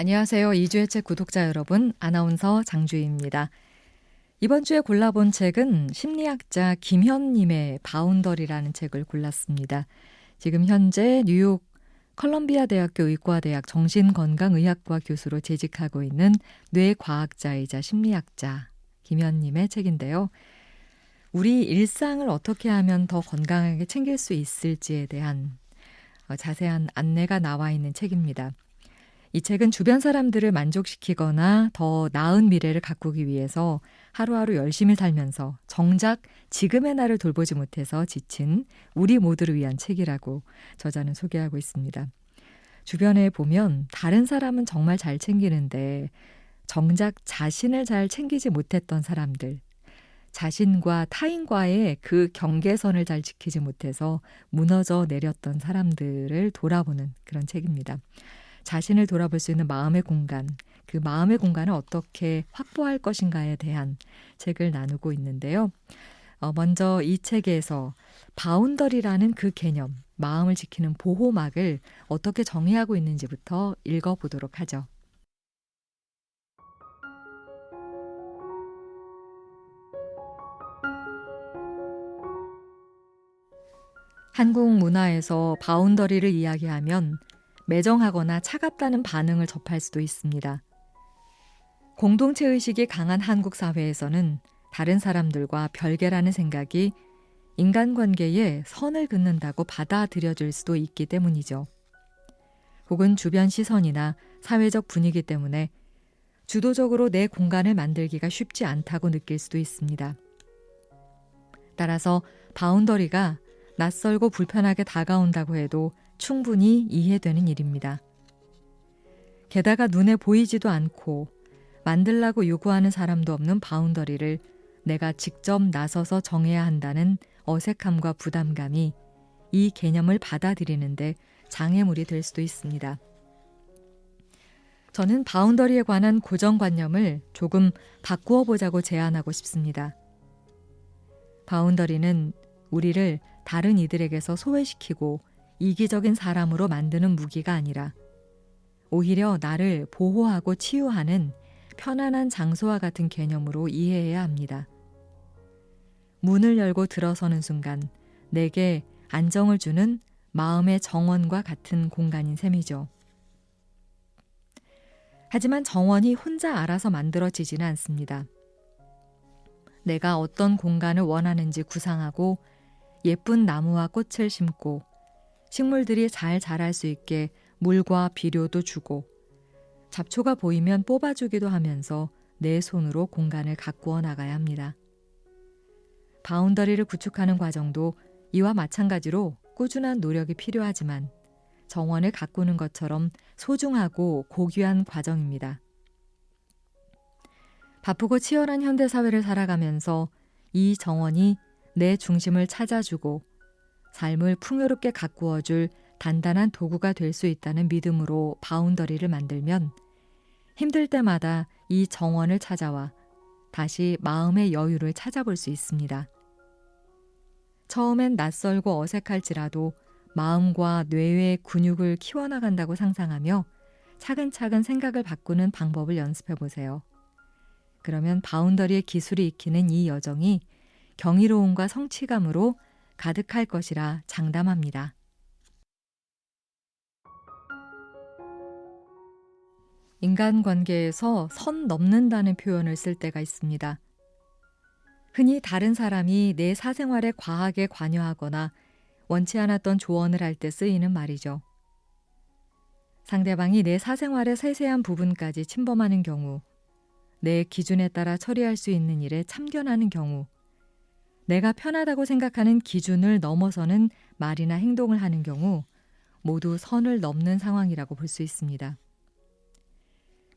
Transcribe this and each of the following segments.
안녕하세요. 이주의 책 구독자 여러분, 아나운서 장주희입니다. 이번 주에 골라본 책은 심리학자 김현님의 바운더리라는 책을 골랐습니다. 지금 현재 뉴욕 컬럼비아 대학교 의과대학 정신건강의학과 교수로 재직하고 있는 뇌과학자이자 심리학자 김현님의 책인데요. 우리 일상을 어떻게 하면 더 건강하게 챙길 수 있을지에 대한 어, 자세한 안내가 나와 있는 책입니다. 이 책은 주변 사람들을 만족시키거나 더 나은 미래를 가꾸기 위해서 하루하루 열심히 살면서 정작 지금의 나를 돌보지 못해서 지친 우리 모두를 위한 책이라고 저자는 소개하고 있습니다. 주변에 보면 다른 사람은 정말 잘 챙기는데 정작 자신을 잘 챙기지 못했던 사람들, 자신과 타인과의 그 경계선을 잘 지키지 못해서 무너져 내렸던 사람들을 돌아보는 그런 책입니다. 자신을 돌아볼 수 있는 마음의 공간, 그 마음의 공간을 어떻게 확보할 것인가에 대한 책을 나누고 있는데요. 어, 먼저 이 책에서 바운더리라는 그 개념, 마음을 지키는 보호막을 어떻게 정의하고 있는지부터 읽어보도록 하죠. 한국 문화에서 바운더리를 이야기하면 매정하거나 차갑다는 반응을 접할 수도 있습니다. 공동체 의식이 강한 한국 사회에서는 다른 사람들과 별개라는 생각이 인간관계에 선을 긋는다고 받아들여질 수도 있기 때문이죠. 혹은 주변 시선이나 사회적 분위기 때문에 주도적으로 내 공간을 만들기가 쉽지 않다고 느낄 수도 있습니다. 따라서 바운더리가 낯설고 불편하게 다가온다고 해도 충분히 이해되는 일입니다. 게다가 눈에 보이지도 않고 만들라고 요구하는 사람도 없는 바운더리를 내가 직접 나서서 정해야 한다는 어색함과 부담감이 이 개념을 받아들이는데 장애물이 될 수도 있습니다. 저는 바운더리에 관한 고정관념을 조금 바꾸어 보자고 제안하고 싶습니다. 바운더리는 우리를 다른 이들에게서 소외시키고 이기적인 사람으로 만드는 무기가 아니라 오히려 나를 보호하고 치유하는 편안한 장소와 같은 개념으로 이해해야 합니다. 문을 열고 들어서는 순간 내게 안정을 주는 마음의 정원과 같은 공간인 셈이죠. 하지만 정원이 혼자 알아서 만들어지지는 않습니다. 내가 어떤 공간을 원하는지 구상하고 예쁜 나무와 꽃을 심고 식물들이 잘 자랄 수 있게 물과 비료도 주고 잡초가 보이면 뽑아주기도 하면서 내 손으로 공간을 가꾸어 나가야 합니다. 바운더리를 구축하는 과정도 이와 마찬가지로 꾸준한 노력이 필요하지만 정원을 가꾸는 것처럼 소중하고 고귀한 과정입니다. 바쁘고 치열한 현대사회를 살아가면서 이 정원이 내 중심을 찾아주고 삶을 풍요롭게 가꾸어 줄 단단한 도구가 될 수 있다는 믿음으로 바운더리를 만들면 힘들 때마다 이 정원을 찾아와 다시 마음의 여유를 찾아볼 수 있습니다. 처음엔 낯설고 어색할지라도 마음과 뇌의 근육을 키워나간다고 상상하며 차근차근 생각을 바꾸는 방법을 연습해 보세요. 그러면 바운더리의 기술이 익히는 이 여정이 경이로움과 성취감으로 가득할 것이라 장담합니다. 인간관계에서 선 넘는다는 표현을 쓸 때가 있습니다. 흔히 다른 사람이 내 사생활에 과하게 관여하거나 원치 않았던 조언을 할 때 쓰이는 말이죠. 상대방이 내 사생활의 세세한 부분까지 침범하는 경우, 내 기준에 따라 처리할 수 있는 일에 참견하는 경우, 내가 편하다고 생각하는 기준을 넘어서는 말이나 행동을 하는 경우 모두 선을 넘는 상황이라고 볼 수 있습니다.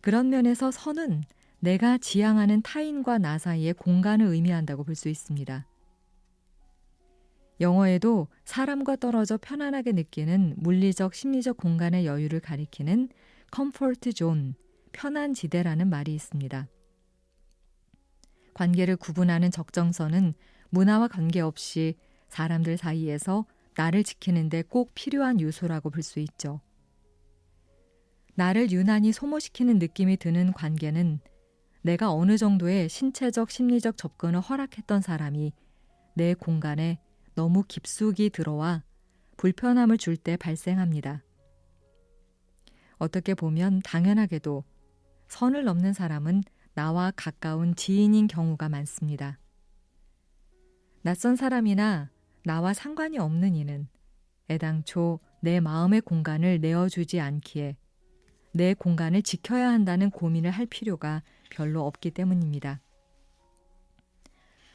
그런 면에서 선은 내가 지향하는 타인과 나 사이의 공간을 의미한다고 볼 수 있습니다. 영어에도 사람과 떨어져 편안하게 느끼는 물리적 심리적 공간의 여유를 가리키는 컴포트 존, 편한 지대라는 말이 있습니다. 관계를 구분하는 적정선은 문화와 관계없이 사람들 사이에서 나를 지키는데 꼭 필요한 요소라고 볼 수 있죠. 나를 유난히 소모시키는 느낌이 드는 관계는 내가 어느 정도의 신체적, 심리적 접근을 허락했던 사람이 내 공간에 너무 깊숙이 들어와 불편함을 줄 때 발생합니다. 어떻게 보면 당연하게도 선을 넘는 사람은 나와 가까운 지인인 경우가 많습니다. 낯선 사람이나 나와 상관이 없는 이는 애당초 내 마음의 공간을 내어주지 않기에 내 공간을 지켜야 한다는 고민을 할 필요가 별로 없기 때문입니다.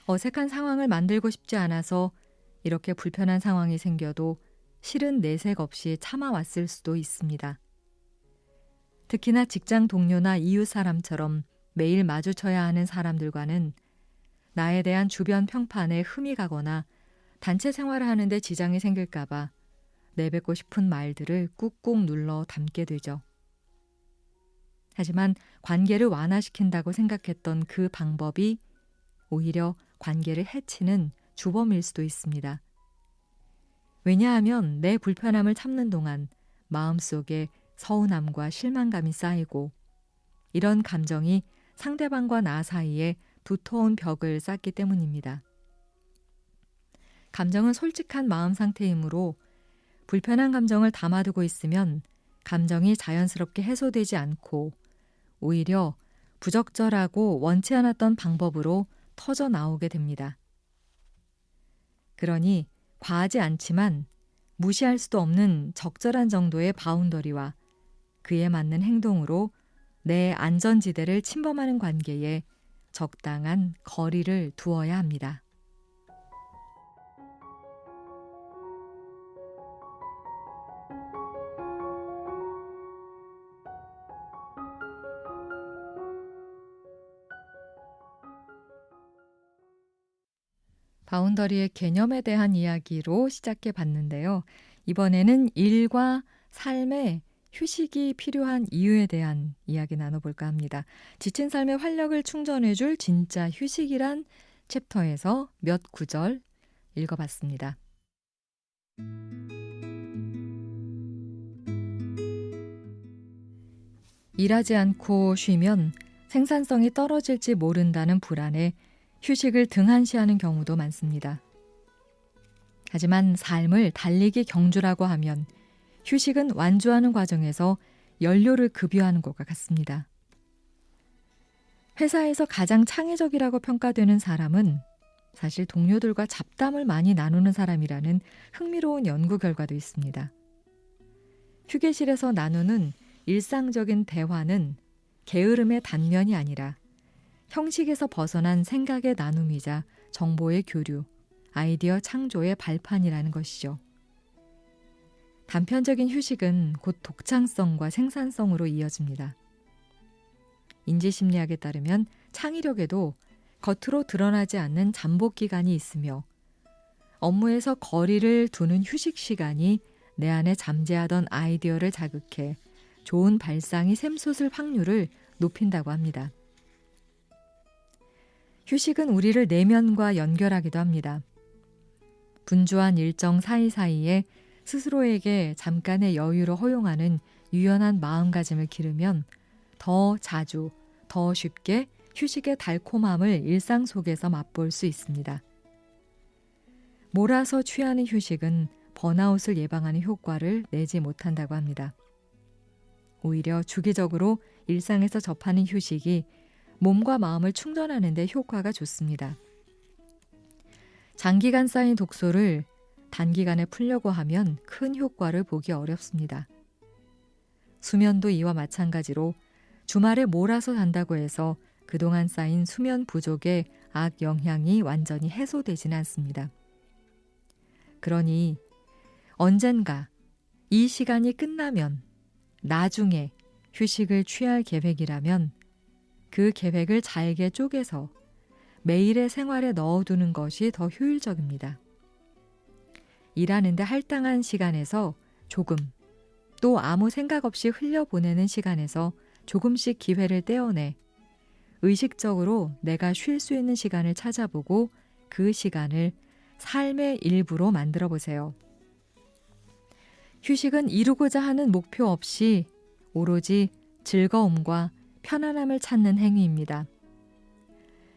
어색한 상황을 만들고 싶지 않아서 이렇게 불편한 상황이 생겨도 실은 내색 없이 참아왔을 수도 있습니다. 특히나 직장 동료나 이웃 사람처럼 매일 마주쳐야 하는 사람들과는 나에 대한 주변 평판에 흠이 가거나 단체 생활을 하는데 지장이 생길까봐 내뱉고 싶은 말들을 꾹꾹 눌러 담게 되죠. 하지만 관계를 완화시킨다고 생각했던 그 방법이 오히려 관계를 해치는 주범일 수도 있습니다. 왜냐하면 내 불편함을 참는 동안 마음속에 서운함과 실망감이 쌓이고 이런 감정이 상대방과 나 사이에 두터운 벽을 쌓기 때문입니다. 감정은 솔직한 마음 상태이므로 불편한 감정을 담아두고 있으면 감정이 자연스럽게 해소되지 않고 오히려 부적절하고 원치 않았던 방법으로 터져 나오게 됩니다. 그러니 과하지 않지만 무시할 수도 없는 적절한 정도의 바운더리와 그에 맞는 행동으로 내 안전지대를 침범하는 관계에 적당한 거리를 두어야 합니다. 바운더리의 개념에 대한 이야기로 시작해 봤는데요. 이번에는 일과 삶의 휴식이 필요한 이유에 대한 이야기 나눠볼까 합니다. 지친 삶의 활력을 충전해줄 진짜 휴식이란 챕터에서 몇 구절 읽어봤습니다. 일하지 않고 쉬면 생산성이 떨어질지 모른다는 불안에 휴식을 등한시하는 경우도 많습니다. 하지만 삶을 달리기 경주라고 하면 휴식은 완주하는 과정에서 연료를 급여하는 것과 같습니다. 회사에서 가장 창의적이라고 평가되는 사람은 사실 동료들과 잡담을 많이 나누는 사람이라는 흥미로운 연구 결과도 있습니다. 휴게실에서 나누는 일상적인 대화는 게으름의 단면이 아니라 형식에서 벗어난 생각의 나눔이자 정보의 교류, 아이디어 창조의 발판이라는 것이죠. 단편적인 휴식은 곧 독창성과 생산성으로 이어집니다. 인지심리학에 따르면 창의력에도 겉으로 드러나지 않는 잠복 기간이 있으며 업무에서 거리를 두는 휴식 시간이 내 안에 잠재하던 아이디어를 자극해 좋은 발상이 샘솟을 확률을 높인다고 합니다. 휴식은 우리를 내면과 연결하기도 합니다. 분주한 일정 사이사이에 스스로에게 잠깐의 여유를 허용하는 유연한 마음가짐을 기르면 더 자주, 더 쉽게 휴식의 달콤함을 일상 속에서 맛볼 수 있습니다. 몰아서 취하는 휴식은 번아웃을 예방하는 효과를 내지 못한다고 합니다. 오히려 주기적으로 일상에서 접하는 휴식이 몸과 마음을 충전하는 데 효과가 좋습니다. 장기간 쌓인 독소를 단기간에 풀려고 하면 큰 효과를 보기 어렵습니다. 수면도 이와 마찬가지로 주말에 몰아서 잔다고 해서 그동안 쌓인 수면 부족의 악 영향이 완전히 해소되지는 않습니다. 그러니 언젠가 이 시간이 끝나면 나중에 휴식을 취할 계획이라면 그 계획을 잘게 쪼개서 매일의 생활에 넣어두는 것이 더 효율적입니다. 일하는데 할당한 시간에서 조금, 또 아무 생각 없이 흘려보내는 시간에서 조금씩 기회를 떼어내 의식적으로 내가 쉴 수 있는 시간을 찾아보고 그 시간을 삶의 일부로 만들어 보세요. 휴식은 이루고자 하는 목표 없이 오로지 즐거움과 편안함을 찾는 행위입니다.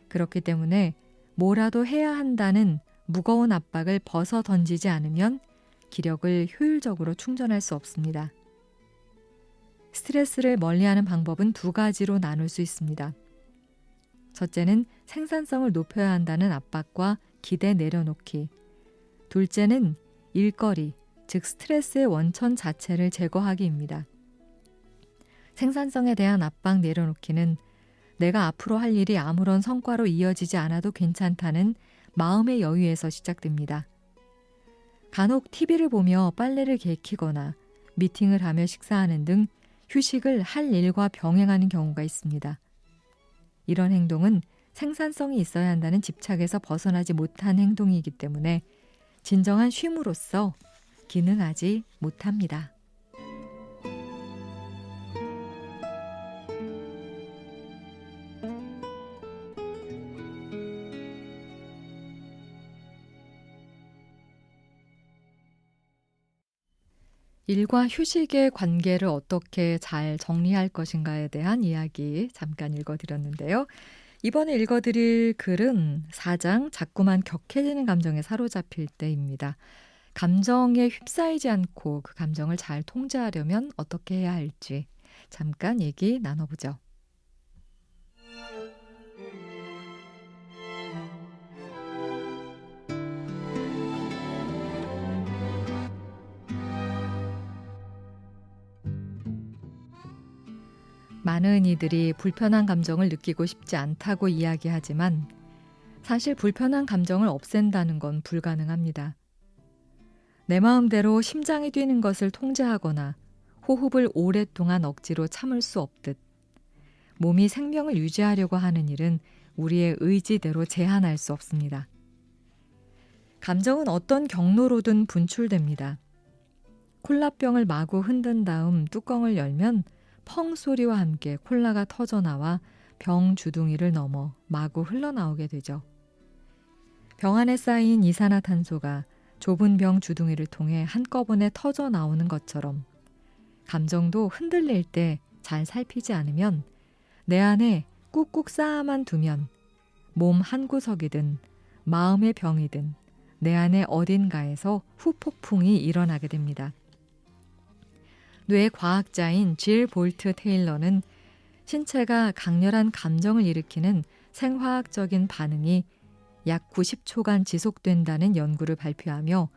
그렇기 때문에 뭐라도 해야 한다는 무거운 압박을 벗어 던지지 않으면 기력을 효율적으로 충전할 수 없습니다. 스트레스를 멀리하는 방법은 두 가지로 나눌 수 있습니다. 첫째는 생산성을 높여야 한다는 압박과 기대 내려놓기. 둘째는 일거리, 즉 스트레스의 원천 자체를 제거하기입니다. 생산성에 대한 압박 내려놓기는 내가 앞으로 할 일이 아무런 성과로 이어지지 않아도 괜찮다는 마음의 여유에서 시작됩니다. 간혹 TV를 보며 빨래를 개키거나 미팅을 하며 식사하는 등 휴식을 할 일과 병행하는 경우가 있습니다. 이런 행동은 생산성이 있어야 한다는 집착에서 벗어나지 못한 행동이기 때문에 진정한 쉼으로써 기능하지 못합니다. 일과 휴식의 관계를 어떻게 잘 정리할 것인가에 대한 이야기 잠깐 읽어드렸는데요. 이번에 읽어드릴 글은 4장 자꾸만 격해지는 감정에 사로잡힐 때입니다. 감정에 휩싸이지 않고 그 감정을 잘 통제하려면 어떻게 해야 할지 잠깐 얘기 나눠보죠. 많은 이들이 불편한 감정을 느끼고 싶지 않다고 이야기하지만 사실 불편한 감정을 없앤다는 건 불가능합니다. 내 마음대로 심장이 뛰는 것을 통제하거나 호흡을 오랫동안 억지로 참을 수 없듯 몸이 생명을 유지하려고 하는 일은 우리의 의지대로 제한할 수 없습니다. 감정은 어떤 경로로든 분출됩니다. 콜라병을 마구 흔든 다음 뚜껑을 열면 펑 소리와 함께 콜라가 터져 나와 병 주둥이를 넘어 마구 흘러나오게 되죠. 병 안에 쌓인 이산화탄소가 좁은 병 주둥이를 통해 한꺼번에 터져 나오는 것처럼 감정도 흔들릴 때 잘 살피지 않으면 내 안에 꾹꾹 쌓아만 두면 몸 한구석이든 마음의 병이든 내 안에 어딘가에서 후폭풍이 일어나게 됩니다. 뇌 과학자인 질 볼트 테일러는 신체가 강렬한 감정을 일으키는 생화학적인 반응이 약 90초간 지속된다는 연구를 발표하며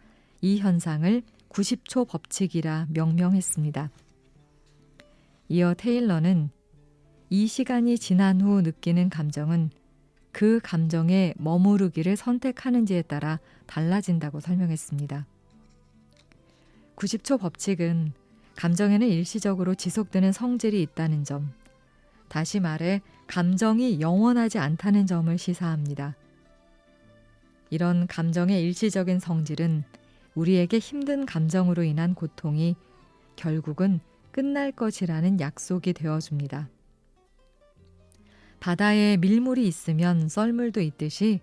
이 현상을 90초 법칙이라 명명했습니다. 이어 테일러는 이 시간이 지난 후 느끼는 감정은 그 감정에 머무르기를 선택하는지에 따라 달라진다고 설명했습니다. 90초 법칙은 감정에는 일시적으로 지속되는 성질이 있다는 점, 다시 말해 감정이 영원하지 않다는 점을 시사합니다. 이런 감정의 일시적인 성질은 우리에게 힘든 감정으로 인한 고통이 결국은 끝날 것이라는 약속이 되어줍니다. 바다에 밀물이 있으면 썰물도 있듯이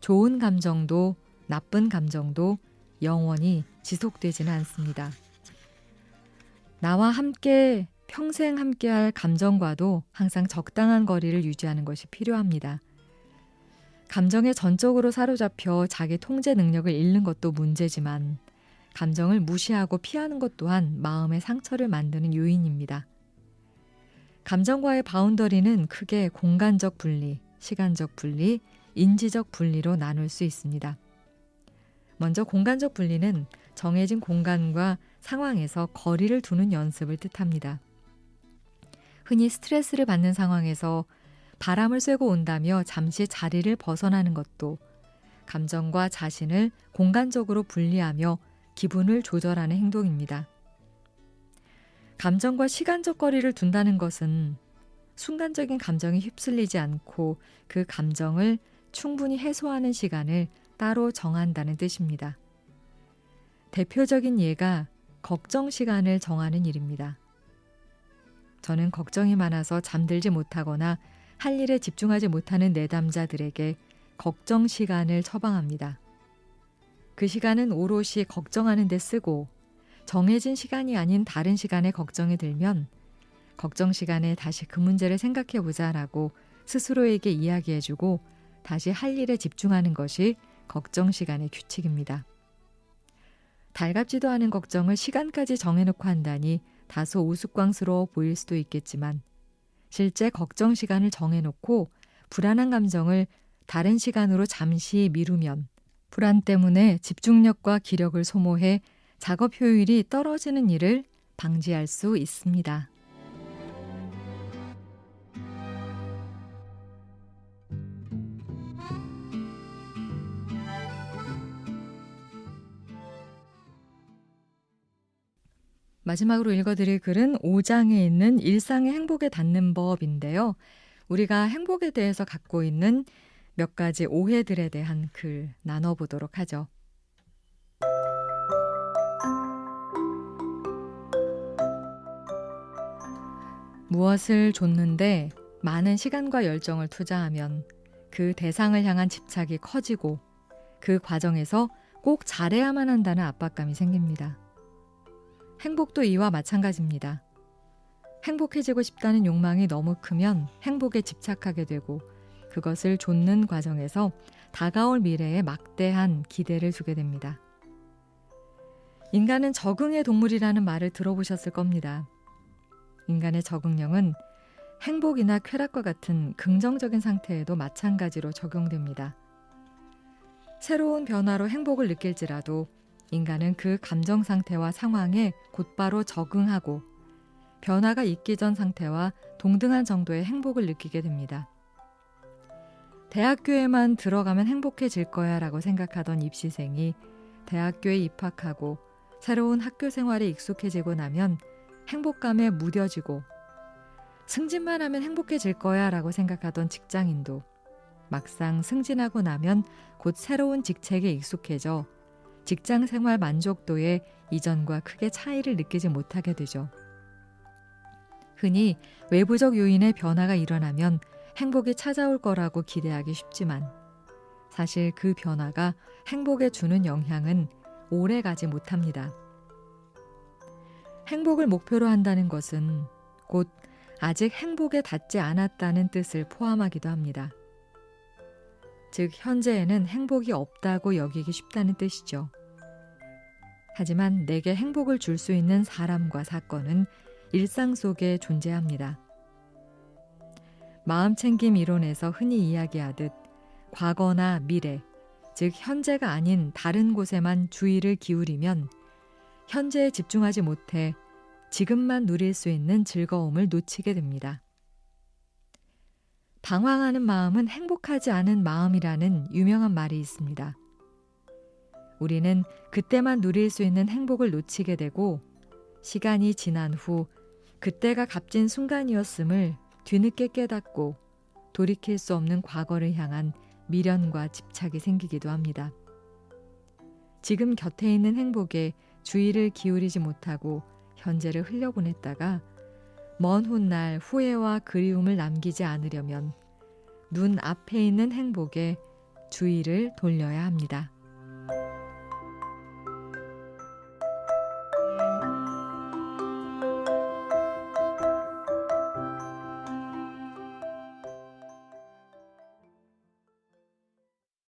좋은 감정도 나쁜 감정도 영원히 지속되지는 않습니다. 나와 함께 평생 함께할 감정과도 항상 적당한 거리를 유지하는 것이 필요합니다. 감정에 전적으로 사로잡혀 자기 통제 능력을 잃는 것도 문제지만 감정을 무시하고 피하는 것 또한 마음의 상처를 만드는 요인입니다. 감정과의 바운더리는 크게 공간적 분리, 시간적 분리, 인지적 분리로 나눌 수 있습니다. 먼저 공간적 분리는 정해진 공간과 상황에서 거리를 두는 연습을 뜻합니다. 흔히 스트레스를 받는 상황에서 바람을 쐬고 온다며 잠시 자리를 벗어나는 것도 감정과 자신을 공간적으로 분리하며 기분을 조절하는 행동입니다. 감정과 시간적 거리를 둔다는 것은 순간적인 감정에 휩쓸리지 않고 그 감정을 충분히 해소하는 시간을 따로 정한다는 뜻입니다. 대표적인 예가 걱정 시간을 정하는 일입니다. 저는 걱정이 많아서 잠들지 못하거나 할 일에 집중하지 못하는 내담자들에게 걱정 시간을 처방합니다. 그 시간은 오롯이 걱정하는 데 쓰고 정해진 시간이 아닌 다른 시간에 걱정이 들면 걱정 시간에 다시 그 문제를 생각해 보자라고 스스로에게 이야기해 주고 다시 할 일에 집중하는 것이 걱정 시간의 규칙입니다. 달갑지도 않은 걱정을 시간까지 정해놓고 한다니 다소 우스꽝스러워 보일 수도 있겠지만 실제 걱정 시간을 정해놓고 불안한 감정을 다른 시간으로 잠시 미루면 불안 때문에 집중력과 기력을 소모해 작업 효율이 떨어지는 일을 방지할 수 있습니다. 마지막으로 읽어드릴 글은 5장에 있는 일상의 행복에 닿는 법인데요. 우리가 행복에 대해서 갖고 있는 몇 가지 오해들에 대한 글 나눠보도록 하죠. 무엇을 줬는데 많은 시간과 열정을 투자하면 그 대상을 향한 집착이 커지고 그 과정에서 꼭 잘해야만 한다는 압박감이 생깁니다. 행복도 이와 마찬가지입니다. 행복해지고 싶다는 욕망이 너무 크면 행복에 집착하게 되고 그것을 좇는 과정에서 다가올 미래에 막대한 기대를 주게 됩니다. 인간은 적응의 동물이라는 말을 들어보셨을 겁니다. 인간의 적응력은 행복이나 쾌락과 같은 긍정적인 상태에도 마찬가지로 적용됩니다. 새로운 변화로 행복을 느낄지라도 인간은 그 감정 상태와 상황에 곧바로 적응하고 변화가 있기 전 상태와 동등한 정도의 행복을 느끼게 됩니다. 대학교에만 들어가면 행복해질 거야 라고 생각하던 입시생이 대학교에 입학하고 새로운 학교 생활에 익숙해지고 나면 행복감에 무뎌지고 승진만 하면 행복해질 거야 라고 생각하던 직장인도 막상 승진하고 나면 곧 새로운 직책에 익숙해져 직장 생활 만족도에 이전과 크게 차이를 느끼지 못하게 되죠. 흔히 외부적 요인의 변화가 일어나면 행복이 찾아올 거라고 기대하기 쉽지만 사실 그 변화가 행복에 주는 영향은 오래 가지 못합니다. 행복을 목표로 한다는 것은 곧 아직 행복에 닿지 않았다는 뜻을 포함하기도 합니다. 즉, 현재에는 행복이 없다고 여기기 쉽다는 뜻이죠. 하지만 내게 행복을 줄 수 있는 사람과 사건은 일상 속에 존재합니다. 마음챙김 이론에서 흔히 이야기하듯 과거나 미래, 즉 현재가 아닌 다른 곳에만 주의를 기울이면 현재에 집중하지 못해 지금만 누릴 수 있는 즐거움을 놓치게 됩니다. 방황하는 마음은 행복하지 않은 마음이라는 유명한 말이 있습니다. 우리는 그때만 누릴 수 있는 행복을 놓치게 되고 시간이 지난 후 그때가 값진 순간이었음을 뒤늦게 깨닫고 돌이킬 수 없는 과거를 향한 미련과 집착이 생기기도 합니다. 지금 곁에 있는 행복에 주의를 기울이지 못하고 현재를 흘려보냈다가 먼 훗날 후회와 그리움을 남기지 않으려면 눈 앞에 있는 행복에 주의를 돌려야 합니다.